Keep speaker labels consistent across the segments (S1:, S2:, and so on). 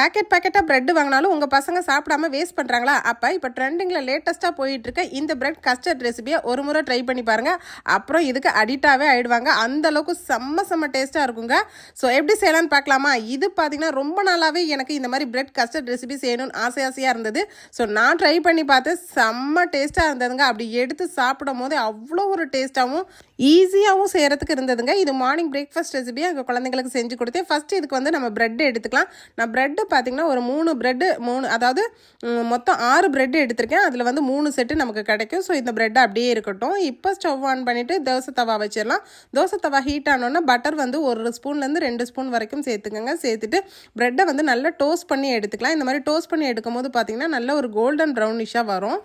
S1: Packet பேக்கெட்டாக bread வாங்கினாலும் உங்கள் பசங்க சாப்பிடாம வேஸ்ட் பண்ணுறாங்களா அப்போ இப்போ ட்ரெண்டிங்கில் லேட்டஸ்ட்டாக போயிட்டுருக்க இந்த பிரெட் கஸ்டர்ட் ரெசிபியை ஒரு முறை ட்ரை பண்ணி பாருங்கள் அப்புறம் இதுக்கு அடிக்டாகவே ஆகிடுவாங்க அந்தளவுக்கு செம்ம செம்ம டேஸ்ட்டாக இருக்குங்க. ஸோ எப்படி செய்யலாம்னு பார்க்கலாமா? இது பார்த்தீங்கன்னா ரொம்ப நாளாகவே எனக்கு இந்த மாதிரி பிரெட் கஸ்டர்ட் ரெசிபி செய்யணும்னு ஆசை ஆசையாக இருந்தது. ஸோ நான் ட்ரை பண்ணி பார்த்து செம்ம டேஸ்ட்டாக இருந்ததுங்க. அப்படி எடுத்து சாப்பிடும் போது அவ்வளோ ஒரு டேஸ்ட்டாகவும் ஈஸியாகவும் செய்கிறதுக்கு இருந்ததுங்க. இது மார்னிங் பிரேக்ஃபாஸ்ட் ரெசிபியை எங்கள் குழந்தைங்களுக்கு செஞ்சு கொடுத்தேன். ஃபஸ்ட்டு இதுக்கு வந்து நம்ம ப்ரெட் எடுத்துக்கலாம். நான் ப்ரெட்டு பார்த்திங்கன்னா ஒரு மூணு ப்ரெட்டு மூணு அதாவது மொத்தம் ஆறு ப்ரெட் எடுத்திருக்கேன். அதில் வந்து மூணு செட்டு நமக்கு கிடைக்கும். ஸோ இந்த பிரெட் அப்படியே இருக்கட்டும். இப்போ ஸ்டவ் ஆன் பண்ணிவிட்டு தோசை தவா வச்சிடலாம். தோசை தவா ஹீட் ஆனோன்னா பட்டர் வந்து ஒரு ஸ்பூன்லேருந்து ரெண்டு ஸ்பூன் வரைக்கும் சேர்த்துக்கோங்க. சேர்த்துட்டு ப்ரெட்டை வந்து நல்லா டோஸ்ட் பண்ணி எடுத்துக்கலாம். இந்த மாதிரி டோஸ்ட் பண்ணி எடுக்கும் போது பார்த்திங்கன்னா நல்ல ஒரு கோல்டன் ப்ரௌனிஷாக வரும்.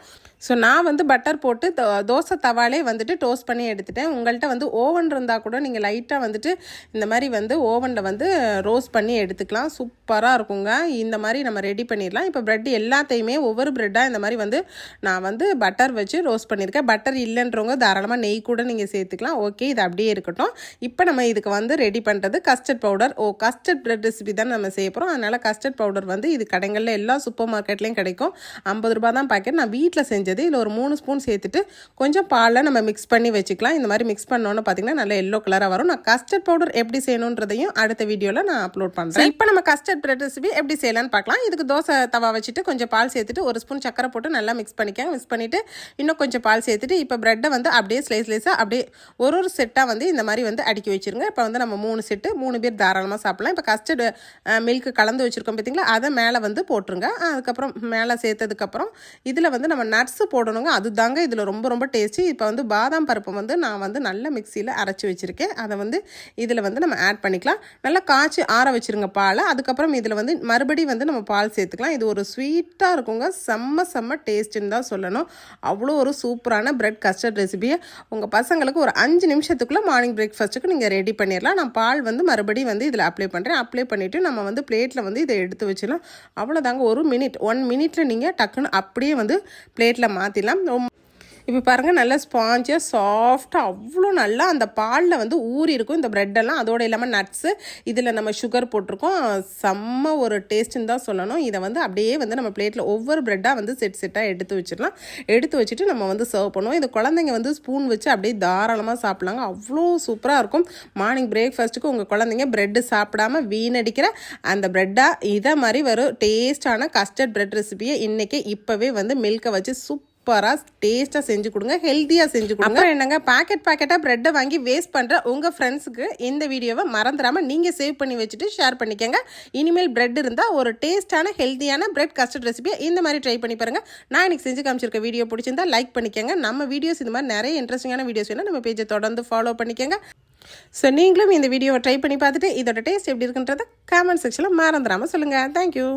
S1: ஸோ நான் வந்து பட்டர் போட்டு தோ- தோசை தவாலே வந்துட்டு டோஸ்ட் பண்ணி எடுத்துட்டேன். உங்கள்கிட்ட வந்து ஓவன் இருந்தால் கூட நீங்கள் லைட்டாக வந்துட்டு இந்த மாதிரி வந்து ஓவனில் வந்து ரோஸ்ட் பண்ணி எடுத்துக்கலாம். சூப்பராக இருக்குங்க. இந்த மாதிரி நம்ம ரெடி பண்ணிடலாம். இப்போ ப்ரெட் எல்லாத்தையுமே ஒவ்வொரு ப்ரெட்டாக இந்த மாதிரி வந்து நான் வந்து பட்டர் வச்சு ரோஸ்ட் பண்ணியிருக்கேன். பட்டர் இல்லைன்றவங்க தாராளமாக நெய் கூட நீங்கள் சேர்த்துக்கலாம். ஓகே இது அப்படியே இருக்கட்டும். இப்போ நம்ம இதுக்கு வந்து ரெடி பண்ணுறது கஸ்டர்ட் பவுடர் ஓ கஸ்டர்ட் ப்ரெட் ரெசிபி தான் நம்ம செய்ய போகிறோம் அதனால் கஸ்டர்ட் பவுடர் வந்து இது கடைகளில் எல்லா சூப்பர் மார்க்கெட்லேயும் கிடைக்கும். ஐம்பது ரூபா தான் பாக்கெட் நான் வீட்டில் செஞ்சது இதில் ஒரு மூணு ஸ்பூன் சேர்த்துட்டு கொஞ்சம் பாலில் நம்ம மிக்ஸ் பண்ணி வச்சுக்கலாம். இந்த மாதிரி மிக்ஸ் பண்ணோன்னு பார்த்தீங்கன்னா நல்ல எல்லோ கலராக வரும். நான் கஸ்டர்ட் பவுடர் எப்படி செய்யணுன்றதையும் அடுத்த வீடியோவில் நான் அப்லோட் பண்ணுறேன் இப்போ நம்ம கஸ்டர்ட் பிரெட் ரெசிபி எப்படி செய்யலாம்னு பார்க்கலாம் இதுக்கு தோசை தவா வச்சுட்டு கொஞ்சம் பால் சேர்த்துட்டு ஒரு ஸ்பூன் சக்கரை போட்டு நல்லா மிக்ஸ் பண்ணிக்க மிக்ஸ் பண்ணிவிட்டு இன்னும் கொஞ்சம் பால் சேர்த்துட்டு இப்போ ப்ரெட்டை வந்து அப்படியே ஸ்லைஸ் ஸ்லைஸாக அப்படியே ஒரு ஒரு செட்டாக வந்து இந்த மாதிரி வந்து அடுக்கி வச்சிருங்க. இப்போ வந்து நம்ம மூணு செட்டு மூணு பேர் தாராளமாக சாப்பிடலாம். இப்போ கஸ்டர்டு மில்க் கலந்து வச்சுருக்கோம் பார்த்தீங்களா அதை மேலே வந்து போட்டுருங்க. அதுக்கப்புறம் மேலே சேர்த்ததுக்கப்புறம் இதில் வந்து நம்ம நட்ஸ் போடணுங்க. அதுதாங்க இதில் ரொம்ப ரொம்ப டேஸ்டி இப்போ வந்து பாதாம் பருப்பு வந்து நான் வந்து நல்ல மிக்சியில் அரைச்சி வச்சுருக்கேன். அதை வந்து இதில் வந்து நம்ம ஆட் பண்ணிக்கலாம். நல்லா காய்ச்சி ஆற வச்சுருங்க பாலை. அதுக்கப்புறம் இதில் வந்து மறுபடியும் வந்து நம்ம பால் சேர்த்துக்கலாம். இது ஒரு ஸ்வீட்டாக இருக்குங்க. செம்ம செம்ம டேஸ்ட்டுன்னு தான் சொல்லணும். அவ்வளோ ஒரு சூப்பரான பிரெட் கஸ்டர்ட் ரெசிபியை உங்கள் பசங்களுக்கு ஒரு அஞ்சு நிமிஷத்துக்குள்ளே மார்னிங் பிரேக்ஃபாஸ்ட்டுக்கு நீங்கள் ரெடி பண்ணிடலாம். நான் பால் வந்து மறுபடியும் வந்து இதில் அப்ளை பண்ணுறேன். அப்ளை பண்ணிவிட்டு நம்ம வந்து பிளேட்டில் வந்து இதை எடுத்து வச்சிடலாம். அவ்வளோதாங்க. ஒரு மினிட் ஒன் மினிட்டில் நீங்கள் டக்குன்னு அப்படியே வந்து பிளேட்டில் மாற்றிடலாம் ரொம்ப இப்போ பாருங்கள் நல்லா ஸ்பாஞ்சாக சாஃப்டாக அவ்வளோ நல்லா அந்த பாலில் வந்து ஊறி இருக்கும். இந்த ப்ரெட்டெல்லாம் அதோட இல்லாமல் நட்ஸு இதில் நம்ம சுகர் போட்டிருக்கோம். செம்ம ஒரு டேஸ்ட்டுன்னு தான் சொல்லணும். இதை வந்து அப்படியே வந்து நம்ம பிளேட்டில் ஒவ்வொரு ப்ரெட்டாக வந்து செட் செட்டாக எடுத்து வச்சிடலாம். எடுத்து வச்சுட்டு நம்ம வந்து சர்வ் பண்ணுவோம். இது குழந்தைங்க வந்து ஸ்பூன் வச்சு அப்படியே தாராளமாக சாப்பிட்லாங்க. அவ்வளோ சூப்பராக இருக்கும். மார்னிங் பிரேக்ஃபாஸ்ட்டுக்கு உங்கள் குழந்தைங்க ப்ரெட்டு சாப்பிடாம வீணடிக்கிற அந்த ப்ரெட்டாக இதை மாதிரி வரும் டேஸ்டான கஸ்டர்ட் ப்ரெட் ரெசிபியை இன்றைக்கி இப்போவே வந்து மில்கை வச்சு சூப் சூப்பராக டேஸ்ட்டாக செஞ்சு கொடுங்க ஹெல்த்தியாக செஞ்சு கொடுங்க. என்னங்க பாக்கெட் பாக்கெட்டாக ப்ரெட்டை வாங்கி வேஸ்ட் பண்ணுற உங்கள் ஃப்ரெண்ட்ஸுக்கு இந்த வீடியோவை மறந்துடாமல் நீங்கள் சேவ் பண்ணி வச்சுட்டு ஷேர் பண்ணிக்கோங்க. இனிமேல் ப்ரெட் இருந்தால் ஒரு டேஸ்ட்டான ஹெல்த்தியான ப்ரெட் கஸ்டர்ட் ரெசிபியை இந்த மாதிரி ட்ரை பண்ணி பாருங்கள் நான் இன்னைக்கு செஞ்சு காமிச்சிருக்க வீடியோ பிடிச்சிருந்தா லைக் பண்ணிக்கோங்க. நம்ம வீடியோஸ் இந்த மாதிரி நிறைய இன்ட்ரெஸ்டிங்கான வீடியோஸ் வேணால் நம்ம பேஜை தொடர்ந்து ஃபாலோ பண்ணிக்கோங்க. ஸோ நீங்களும் இந்த வீடியோவை ட்ரை பண்ணி பார்த்துட்டு இதோட டேஸ்ட் எப்படி இருக்குன்றதை காமெண்ட் செக்ஷனில் மறந்துடாமல் சொல்லுங்கள் தேங்க்யூ